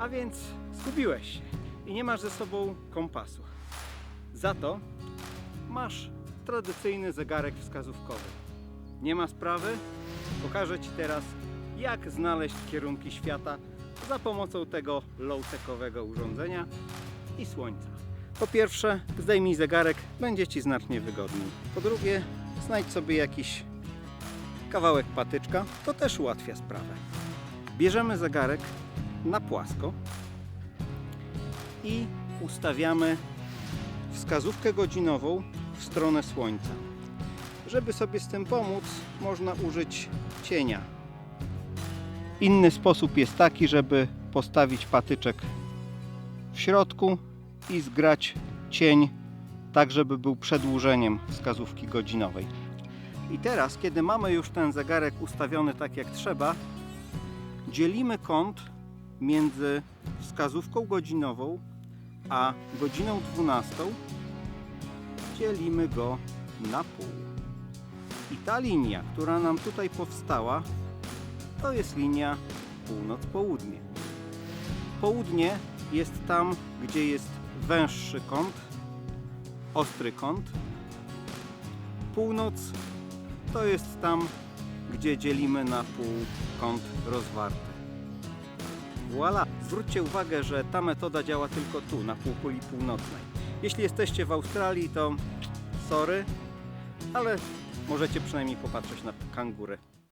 A więc zgubiłeś się i nie masz ze sobą kompasu. Za to masz tradycyjny zegarek wskazówkowy. Nie ma sprawy? Pokażę Ci teraz, jak znaleźć kierunki świata za pomocą tego low-techowego urządzenia i słońca. Po pierwsze, zdejmij zegarek, będzie Ci znacznie wygodniej. Po drugie, znajdź sobie jakiś kawałek patyczka, to też ułatwia sprawę. Bierzemy zegarek na płasko i ustawiamy wskazówkę godzinową w stronę słońca. Żeby sobie z tym pomóc, można użyć cienia. Inny sposób jest taki, żeby postawić patyczek w środku i zgrać cień tak, żeby był przedłużeniem wskazówki godzinowej. I teraz, kiedy mamy już ten zegarek ustawiony tak jak trzeba, dzielimy kąt między wskazówką godzinową a godziną 12. Dzielimy go na pół. I ta linia, która nam tutaj powstała, to jest linia północ-południe. Południe jest tam, gdzie jest węższy kąt, ostry kąt. Północ to jest tam, gdzie dzielimy na pół kąt rozwarty. Voila! Zwróćcie uwagę, że ta metoda działa tylko tu, na półkuli północnej. Jeśli jesteście w Australii, to sorry, ale możecie przynajmniej popatrzeć na kangury.